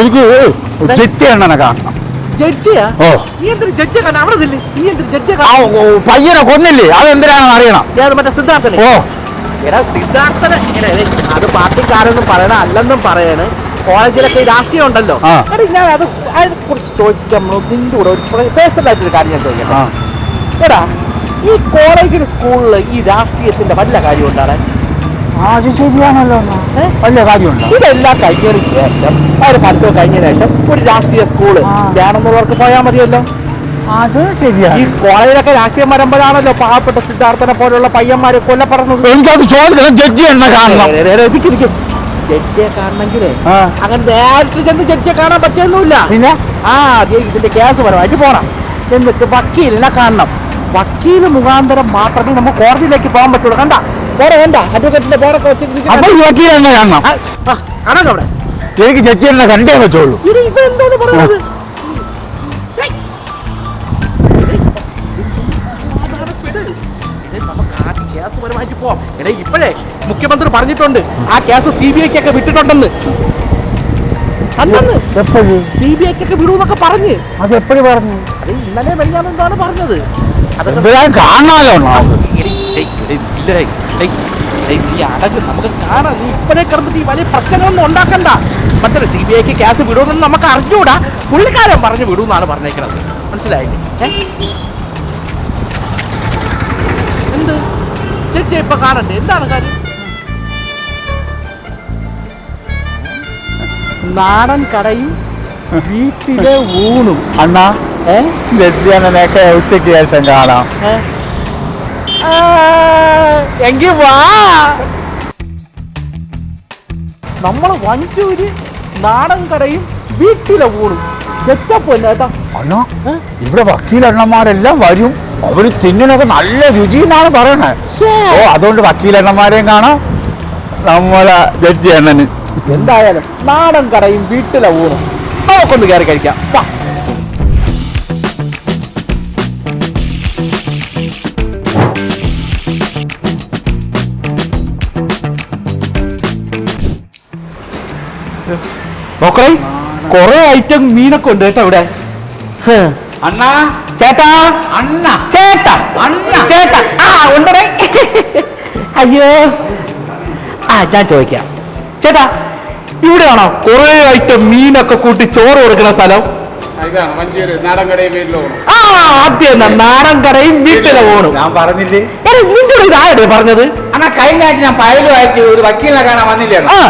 എനിക്ക് ജഡ്ജി എണ്ണനെ കാണണം. ഓ. പയ്യനെ കൊന്നില്ലേ? അത് എന്തിനാണെന്ന് അറിയണം. ഞാൻ മറ്റേ സിദ്ധാർത്ഥനെ. ഓ. സിദ്ധാർത്ഥന്. അത് പാർട്ടിക്കാരെന്നും പറയണ അല്ലെന്നും പറയണ്. കോളേജിലൊക്കെ രാഷ്ട്രീയം ഉണ്ടല്ലോ. ഞാൻ അത് അതിനെ കുറിച്ച് ചോദിക്കാം നിന്റെ കൂടെ ഒരു പേഴ്സണൽ ആയിട്ടൊരു കാര്യം ഞാൻ ചോദിക്കാം എടാ ഈ കോളേജിൽ സ്കൂളിൽ ഈ രാഷ്ട്രീയത്തിന്റെ വല്ല കാര്യം ഉണ്ടാണ്? അത് ശരിയാണല്ലോ? വലിയ കാര്യമുണ്ട്? ഇതെല്ലാം കഴിഞ്ഞതിന് ശേഷം അവർ പഠിത്തം കഴിഞ്ഞതിന് ശേഷം ഒരു രാഷ്ട്രീയ സ്കൂൾ. വേണമെന്നുള്ളവർക്ക് പോയാൽ മതിയല്ലോ. അത് ഈ ശരിയാണ് കോളേജിലൊക്കെ രാഷ്ട്രീയം വരുമ്പോഴാണല്ലോ പാവപ്പെട്ട സിദ്ധാർത്ഥനെ പോലുള്ള പയ്യന്മാരെ കൊല്ലപ്പെടുന്നത് എനിക്കത് ചോദിക്കണം ജഡ്ജി എന്നെ കാണണം. ജഡ്ജിയെ കാണണമെങ്കിലേ. അങ്ങനെ നേരത്തെ ചെന്ന് ജഡ്ജിയെ കാണാൻ പറ്റിയൊന്നുമില്ല. പിന്നെ? ആ ഇതിന്റെ കേസ് പരമായിട്ട് പോണം. എന്നിട്ട് വക്കീലിനെ കാണണം. വക്കീൽ മുഖാന്തരം മാത്രമേ നമുക്ക് കോടതിയിലേക്ക് പോകാൻ പറ്റുള്ളൂ. കണ്ട? വേറെ വേണ്ട. അഡ്വക്കേറ്റിന്റെ പേരൊക്കെ കാണണം. കാണാം അവിടെ. എനിക്ക് ജഡ്ജി എണ്ണ കണ്ടേ പറ്റുള്ളൂ. ഇത് പറയുന്നത്? കേസ് പരമായിട്ട് എടേ ഇപ്പോഴേ മുഖ്യമന്ത്രി പറഞ്ഞിട്ടുണ്ട്. ആ കേസ് സി ബി ഐക്കൊക്കെ വിട്ടിട്ടുണ്ടെന്ന്. അന്നു എപ്പോഴും? സി ബി ഐക്കൊക്കെ വിടൂന്നൊക്കെ പറഞ്ഞ്. അത് എപ്പോഴും പറഞ്ഞു? അത് ഇന്നലെ വെള്ളിയാന്ന് പറഞ്ഞത്? അതൊക്കെ കാണാലോ നമുക്ക് നമുക്ക് കാണാം. നീ ഇപ്പനെ കിടന്നിട്ട് ഈ വലിയ പ്രശ്നങ്ങളൊന്നും ഉണ്ടാക്കണ്ട. മറ്റേ സി ബി ഐക്ക് കേസ് വിടുമെന്ന് നമുക്ക് അറിഞ്ഞൂടാ. പുള്ളിക്കാരൻ പറഞ്ഞു വിടുമെന്നാണ് പറഞ്ഞേക്കുന്നത് മനസ്സിലായില്ലേ? എന്ത്? ചേച്ചി ഇപ്പൊ കാണണ്ടേ? എന്താണ് കാര്യം? നാടൻ കടയും വീട്ടിലെ ഊണും. അണ്ണാ ഏഹ് ഉച്ചയ്ക്ക് ശേഷം കാണാം. ഏ? ആ, എങ്കി വാ. നമ്മൾ വഞ്ചൂര് നാടൻ കടയും വീട്ടിലെ ഊണും. ചെറ്റപ്പൊന്നേട്ടാ അണ്ണാ ഇവിടെ വക്കീലണ്ണന്മാരെല്ലാം വരും. അവർ തിന്നിനൊക്കെ നല്ല രുചി എന്നാണ് പറയണേ ഓ അതുകൊണ്ട് വക്കീലണ്ണന്മാരെയും കാണാം. നമ്മളെ ജഡ്ജി എണ്ണന് എന്തായാലും നാടൻ കടയും വീട്ടിലെ ഊണും. നമുക്കൊന്ന് കയറി കഴിക്കാം. നോക്കണേ. കൊറേ ഐറ്റം മീനൊക്കെ ഉണ്ട് കേട്ടോ ഇവിടെ. അണ്ണാ. ചേട്ടാ. അണ്ണ. ചേട്ടാ. അണ്ണ. ചേട്ടാ. ആ ഉണ്ടടേ? അയ്യോ. ആ ഞാൻ ചോദിക്കാം. ചേട്ടാ ഇവിടെയാണോ കൊറേ ഐറ്റം മീനൊക്കെ കൂട്ടി ചോറ് കൊടുക്കുന്ന സ്ഥലം? ആ ആദ്യം എന്നാ നാടൻ കടയും വീട്ടിലെ ഓണും. ഞാൻ പറഞ്ഞില്ലേ? നിന്റെ പറഞ്ഞത്? അണ്ണാ കഴിഞ്ഞ ആഴ്ച ഞാൻ പയലുമായിട്ട് ഒരു വക്കീലിനെ കാണാൻ വന്നില്ലേ ആ.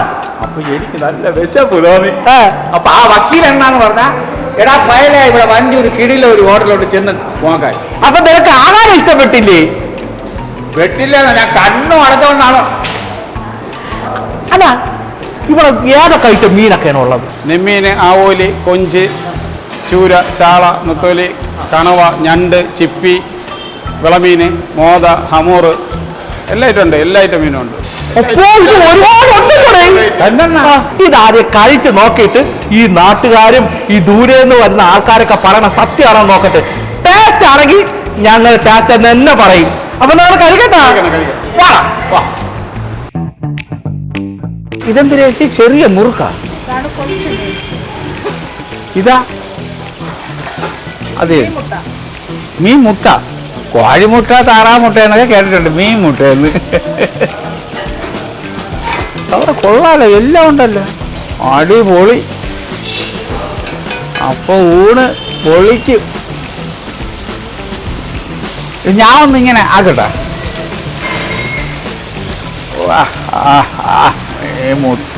അപ്പൊ എനിക്ക് നല്ല വിശപ്പ് തോന്നി. അപ്പൊ ആ വക്കീൽ എന്നാന്ന് പറഞ്ഞാ എടാ പയല ഇവിടെ വണ്ടി ഒരു കിടില ഒരു ഹോട്ടലോട്ട് ചെന്ന് പോകാൻ അപ്പൊ നിനക്ക് ആഹാരം ഇഷ്ടപ്പെട്ടില്ലേ? വെട്ടില്ല ഞാൻ കണ്ണും അടച്ചോണ്ടാണോ. അല്ല ഇവിടെ ഏതൊക്കെ ഐറ്റം മീനൊക്കെയാണ് ഉള്ളത്? നെമ്മീന് ആവോലി കൊഞ്ച് ചൂര ചാള നെത്തോലി കണവ ഞണ്ട് ചിപ്പി വിളമീന് മോത ഹമൂറ്. എല്ലാ ഐറ്റം ഉണ്ട് എല്ലാ ഐറ്റം മീനും ഉണ്ട് ഒരുപാട് ഇതാദ്യം കഴിച്ച് നോക്കിയിട്ട് ഈ നാട്ടുകാരും ഈ ദൂരെ നിന്ന് വരുന്ന ആൾക്കാരൊക്കെ പറയണ സത്യമാണോ നോക്കട്ടെ. ടേസ്റ്റ് ആണെങ്കിൽ ഞങ്ങൾ ടേസ്റ്റ് എന്ന് തന്നെ പറയും. അപ്പൊ നമ്മൾ കഴിക്കട്ടാ. ഇതെന്തിനാ ചേച്ചി? ചെറിയ മുറുക്ക. ഇതാ. അതെ മീൻ മുട്ട. കോഴിമുട്ട താറാമുട്ട എന്നൊക്കെ കേട്ടിട്ടുണ്ട്. മീൻ മുട്ട എന്ന്. അവിടെ കൊള്ളാലോ എല്ലാം ഉണ്ടല്ലോ. അടിപൊളി. അപ്പൊ ഊണ് പൊളിക്കും. ഞാൻ ഒന്നിങ്ങനെ ആക്കട്ടെ. മുട്ട.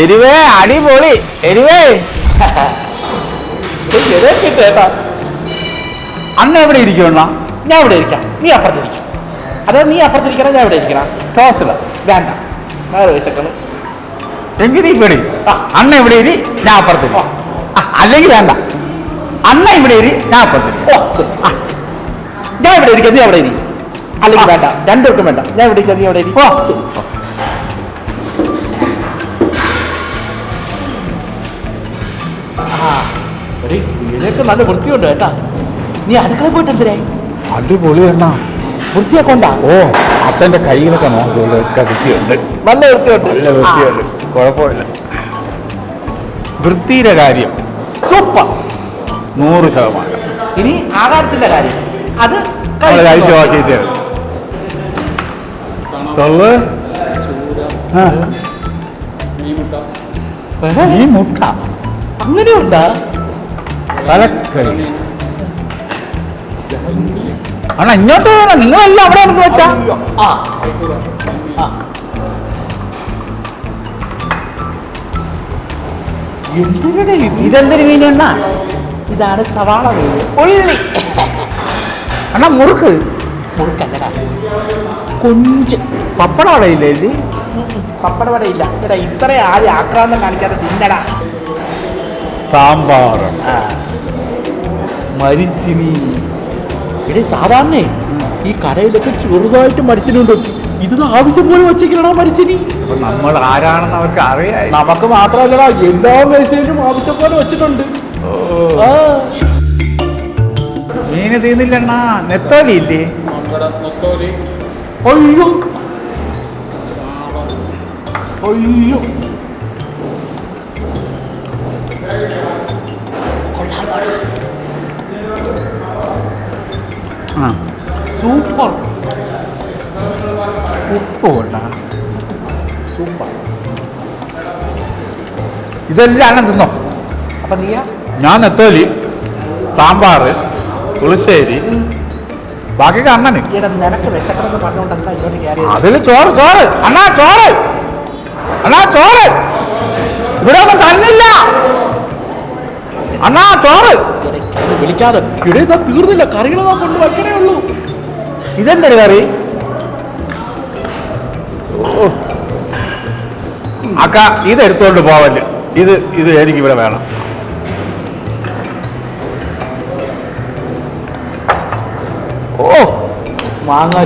എരിവേ അടിപൊളി. എരിവേ. കേട്ടാ അണ്ണ എവിടെ ഇരിക്കണ ഞാൻ ഇവിടെ ഇരിക്കാം. നീ അപ്പുറത്തിരിക്കാം. അതായത് നീ അപ്പുറത്തിരിക്കണം ഞാൻ ഇവിടെ ഇരിക്കണം. ടോസില വേണ്ട. വേറെ വിശക്കണം എങ്കിൽ നീ ഇവിടെ. അണ്ണ ഇവിടെ ഇരി ഞാൻ അപ്പുറത്ത്. അല്ലെങ്കിൽ വേണ്ട. അണ്ണ ഇവിടെ ഇരി ഞാൻ അപ്പുറത്ത് ഓ ഞാൻ ഇവിടെ ഇരിക്കാം നീ അവിടെ ഇരി. അല്ലെങ്കിൽ വേണ്ട. രണ്ടുപേർക്കും വേണ്ട. ഞാൻ ഇവിടെ ഇരിക്കാം നീ അവിടെ ഇരി. ഓ. ആ. എടീ, ഇതിനൊക്കെ നല്ല വൃത്തിയുണ്ട് കേട്ടാ. നീ അടുക്കള പോയിട്ട് എന്തിനായി? അടിപൊളി എണ്ണ വൃത്തിയൊക്കെ ഓ അത്തന്റെ കയ്യിലൊക്കെ ഒക്കെ വൃത്തിയുണ്ട് നല്ല വൃത്തിയുണ്ട്. നല്ല വൃത്തിയുണ്ട്. കുഴപ്പമില്ല. വൃത്തിയുടെ കാര്യം. സൂപ്പർ. നൂറ് ശതമാനം. ഇനി ആഹാരത്തിന്റെ കാര്യം. അത് കഴിച്ചു നോക്കിയിട്ട് തൊള്ള്. ഈ മുട്ട. അങ്ങനെയുണ്ടാ? തലക്കറി. അണ്ണാ ഇങ്ങോട്ട് വേണം നിങ്ങളെല്ലാം അവിടെ എടുത്ത് വെച്ചാ. ഇത്? ഇതെന്തൊരു മീനെണ്ണ ഇതാണ് സവാള മീൻ. ഉള്ളി. അണ്ണ മുറുക്ക്. മുറുക്കല്ലടാ. കൊഞ്ച്. പപ്പട വടയില്ലേ? പപ്പടവട ഇല്ല. എടാ ഇത്ര ആദ്യം ആക്രാന്തം കാണിക്കാതെ തിന്നടാ. സാമ്പാർ. ആ. മരിച്ചിനി. എടേ സാധാരണ ഈ കടയിലൊക്കെ ചെറുതായിട്ട് മരിച്ചിട്ടുണ്ട്. ഇത് ആവശ്യം പോലെ വെച്ചേക്കണടാ മരിച്ചിനി. നമ്മൾ ആരാണെന്ന് അവർക്ക് അറിയാം. നമുക്ക് മാത്രമല്ലടാ എല്ലാ മേശയിലും ആവശ്യം പോലെ വെച്ചിട്ടുണ്ട്. ആ. മീന് തീർന്നില്ലണ്ണ നെത്തോലി ഇല്ലേ? അയ്യോ. അയ്യോ. ആ സൂപ്പർ. ഉപ്പ് കൊണ്ടാ സൂപ്പർ. ഇതെല്ലാം തിന്നോ? അപ്പൊ നീയാ? ഞാൻ നെത്തോലി സാമ്പാർ പുളിശ്ശേരി ബാക്കി കയറി അതിൽ ചോറ് ചോറ്. അണ്ണാ ചോറ്. അണ്ണാ ചോറ്. ഇവിടെ ഒന്നും തന്നില്ല. അണ്ണാ ചോറ്. വിളിക്കാതെ ഇവിടെ ഇതാ തീർന്നില്ല. കറികൾ നാ കൊണ്ട് വെക്കണേ ഉള്ളൂ. ഇതെന്തൊരു കറി? അക്ക ഇത് എടുത്തോണ്ട് പോവല്ലേ ഇത് ഇത് എനിക്ക് ഇവിടെ വേണം. ഓ. മാങ്ങ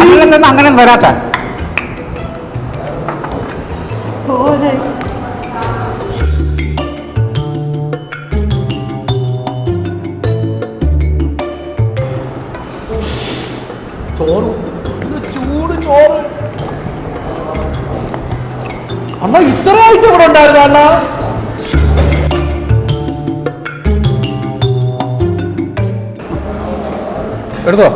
അതിലെന്താ അങ്ങനെ വരാത്ത. അമ്മ ഇത്ര ആയിട്ട് ഇവിടെ ഉണ്ടായിരുന്നു അണ്ണ. എടുത്തോ?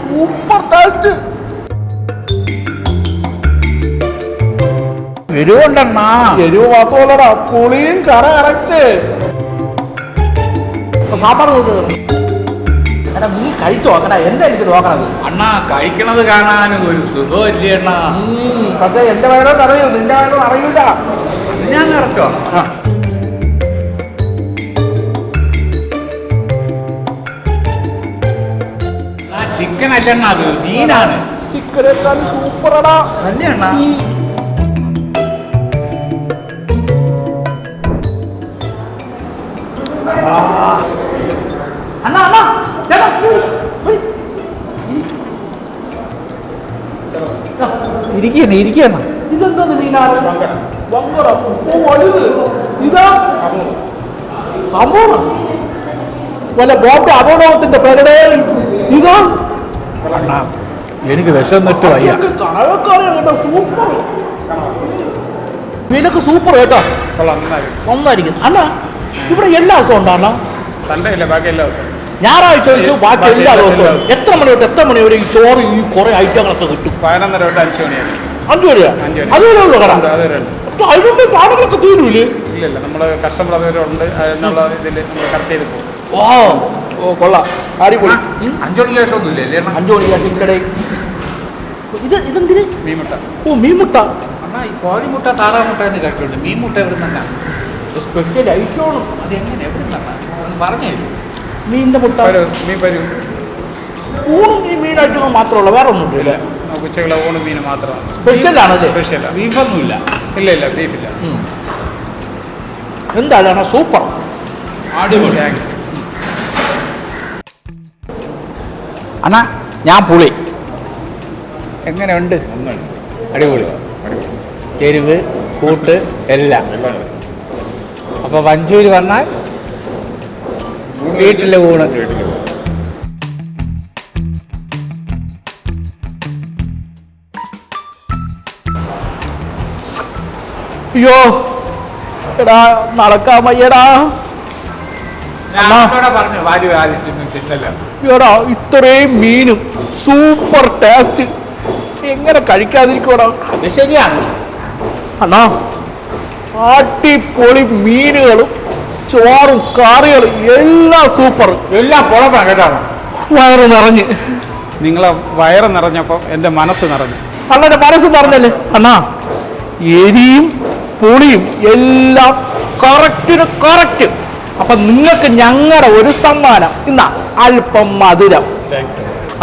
സൂപ്പർ ടേസ്റ്റ് എരിവുണ്ടെണ്ണാ. എരിവ് മാത്രമല്ലടാ പുളിയും കറ കറക്റ്റ് സാമ്പാർ കൂട്ടുക എടാ നീ കഴിച്ചു? നോക്കടാ എന്താ എനിക്ക് നോക്കണത്? അണ്ണാ കഴിക്കണത് കാണാൻ ഒരു സുഖമില്ല അണ്ണാ. പക്ഷേ എന്റെ വയറോ അറിയൂ നിന്റെ വയറോ അറിയൂല. അത് ഞാൻ നിറച്ചോ ചിക്കൻ അല്ലണ്ണ അത്? മീനാണ്. ചിക്കനേക്കാൾ സൂപ്പറടാ തന്നെയണ്ണ അണ്ണാ അണ്ണാ. ഇരിക്കണ ഇരിക്കണ. ഇതെന്താണ് മീനാണ് ഇതാ. അമോണ വല്ല ബോംബെ അപകടത്തിന്റെ പേരുടെ ഇതാ. എനിക്ക് വിശന്നിട്ട് വയ്യ. സൂപ്പർ. മീനൊക്കെ സൂപ്പർ കേട്ടോ. കൊള്ളാം നന്നായി. നന്നായിരിക്കും അണ്ണാ ഇവിടെ എല്ലാ ദിവസവും ഉണ്ടോ അണ്ണാ? സൺഡേ ഇല്ല ബാക്കി എല്ലാ ദിവസവും. ഞായറാഴ്ച ചോദിച്ചു ബാക്കി എല്ലാ ദിവസവും. എത്ര മണി തൊട്ട് എത്ര മണി വരെ ഈ ചോറ് ഈ കുറെ ഐറ്റങ്ങളൊക്കെ കിട്ടും? പതിനൊന്നര തൊട്ട് അഞ്ച് മണിയാണ് അഞ്ചു മണിയാ. അതുവരെ ഉള്ളു കട. അതിനൊക്കെ സാധനങ്ങളൊക്കെ തീരൂലേ? ഇല്ല ഇല്ല കസ്റ്റമർ അതുവരെ ഉണ്ട് എന്നുള്ള ഇതിൽ നമ്മൾ കറക്റ്റ് ചെയ്ത് പോകും. ഓ ഓ കൊള്ളാം. അടിപൊളി. ഉം. അഞ്ചു മണിക്ക് ശേഷം ഒന്നുമില്ലേ അഞ്ചു മണി ശേഷം ഇത് ഇതെന്തിന്? മീൻമുട്ട. ഓ മീൻമുട്ട. അണ്ണാ ഈ കോഴിമുട്ട താറാമുട്ട എന്ന് കേട്ടിട്ടുണ്ട്. മീൻ മുട്ട എവിടെ സ്പെഷ്യൽ ഐറ്റമാണ് അത് എങ്ങനെ എവിടെ മീനിന്റെ മുട്ട. മീൻ പരു. ഊണും ഈ മീനായിട്ടുള്ള മാത്രമല്ല വേറെ ഒന്നും ഇല്ല നമുക്ക് ഊണും മീൻ മാത്രമാണ്. സ്പെഷ്യൽ ആണല്ലേ സ്പെഷ്യലാണ് ബീഫൊന്നുമില്ല. ഇല്ല ഇല്ല ബീഫില്ല. ഇല്ല എന്തായാലും സൂപ്പർ. അടിപൊളി. അണ്ണാ ഞാൻ പുളി. എങ്ങനെയുണ്ട്? അടിപൊളി. എരിവ് കൂട്ട് എല്ലാം. അപ്പൊ വഞ്ചൂര് വന്നാൽ വീട്ടിലെ ഊണ് അയ്യോ. എടാ നടക്കാൻ വയ്യടാ. എടാ ഇത്രയും മീനും സൂപ്പർ ടേസ്റ്റ്. എങ്ങനെ കഴിക്കാതിരിക്കോടാ അത് ശരിയാണ്. അണ്ണാ അടിപൊളി മീനുകളും ചോറും കറികളും എല്ലാം സൂപ്പർ എല്ലാം പുളപ്പാണ് കേട്ടോ വയറ് നിറഞ്ഞ്. നിങ്ങളെ വയറ് നിറഞ്ഞപ്പോൾ എന്റെ മനസ്സ് നിറഞ്ഞു. അണ്ണന്റെ മനസ്സ് നിറഞ്ഞല്ലേ? അണ്ണാ എരിയും പുളിയും എല്ലാം കറക്റ്റിന് കറക്റ്റ് അപ്പൊ നിങ്ങൾക്ക് ഞങ്ങളുടെ ഒരു സമ്മാനം. ഇന്നാ അല്പം മധുരം.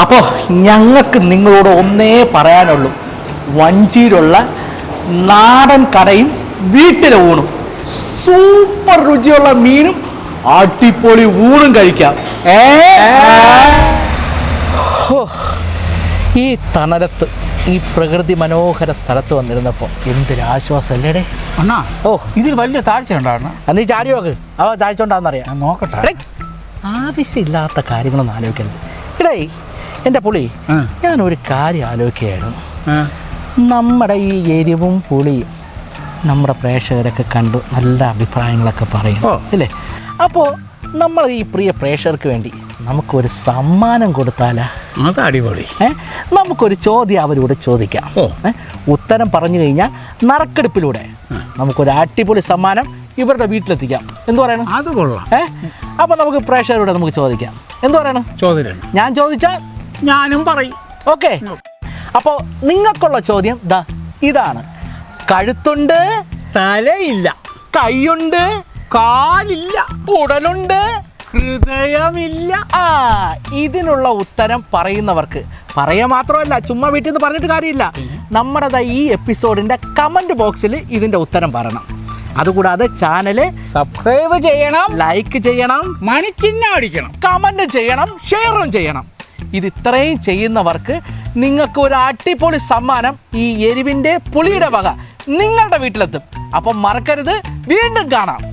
അപ്പോ ഞങ്ങൾക്ക് നിങ്ങളോട് ഒന്നേ പറയാനുള്ളൂ. വഞ്ചിയിലുള്ള നാടൻ കടയും വീട്ടിലെ ഊണും. സൂപ്പർ രുചിയുള്ള മീനും അടിപൊളി ഊണും കഴിക്കാം. ഏ? ഈ തണലത്ത് ഈ പ്രകൃതി മനോഹര സ്ഥലത്ത് വന്നിരുന്നപ്പോൾ എന്തൊരാശ്വാസം അല്ലേടേ അണ്ണാ ഓ. ഇതിൽ വലിയ താഴ്ച ഉണ്ടാണ് നീ ചാടി നോക്ക്. അവ താഴ്ച ഞാൻ നോക്കട്ടെ. ആവശ്യമില്ലാത്ത കാര്യങ്ങളൊന്നും ആലോചിക്കരുത്. ഇടേ എന്റെ പുളി ഞാൻ ഞാനൊരു കാര്യം ആലോചിക്കുകയായിരുന്നു. നമ്മുടെ ഈ എരിവും പുളിയും നമ്മുടെ പ്രേക്ഷകരൊക്കെ കണ്ടു നല്ല അഭിപ്രായങ്ങളൊക്കെ പറയും അല്ലേ? അപ്പോൾ നമ്മൾ ഈ പ്രിയ പ്രേക്ഷകർക്ക് വേണ്ടി നമുക്കൊരു സമ്മാനം കൊടുത്താലാ? അത് അടിപൊളി. നമുക്കൊരു ചോദ്യം അവരോട് ചോദിക്കാം. ഉത്തരം പറഞ്ഞു കഴിഞ്ഞാൽ നറുക്കെടുപ്പിലൂടെ നമുക്കൊരു അടിപൊളി സമ്മാനം ഇവരുടെ വീട്ടിലെത്തിക്കാം. എന്ന് പറയണം? അത് കൊള്ളാം. ഏ? അപ്പൊ നമുക്ക് പ്രേക്ഷകരോട് നമുക്ക് ചോദിക്കാം. എന്ത് പറയണം? ചോദ്യം ഞാൻ ചോദിച്ചാൽ ഞാനും പറയും. ഓക്കെ. അപ്പോൾ നിങ്ങൾക്കുള്ള ചോദ്യം ദാ ഇതാണ്. കഴുത്തുണ്ട്. തലയില്ല. കൈയുണ്ട്. കാലില്ല. ഉടലുണ്ട്. ഹൃദയമില്ല. ആ ഇതിനുള്ള ഉത്തരം പറയുന്നവർക്ക്. പറയുക മാത്രമല്ല ചുമ്മാ വീട്ടിൽ നിന്ന് പറഞ്ഞിട്ട് കാര്യമില്ല. നമ്മുടെ ഈ എപ്പിസോഡിന്റെ കമന്റ് ബോക്സിൽ ഇതിന്റെ ഉത്തരം പറയണം. അതുകൂടാതെ ചാനൽ സബ്സ്ക്രൈബ് ചെയ്യണം. ലൈക്ക് ചെയ്യണം. മണിച്ചിഹ്നം അടിക്കണം കമന്റ് ചെയ്യണം ഷെയറും ചെയ്യണം. ഇത് ഇത്രയും ചെയ്യുന്നവർക്ക് നിങ്ങൾക്ക് ഒരു അടിപൊളി സമ്മാനം ഈ എരിവിന്റെ പുളിയുടെ വക നിങ്ങളുടെ വീട്ടിലെത്തും. അപ്പം മറക്കരുത്. വീണ്ടും കാണാം.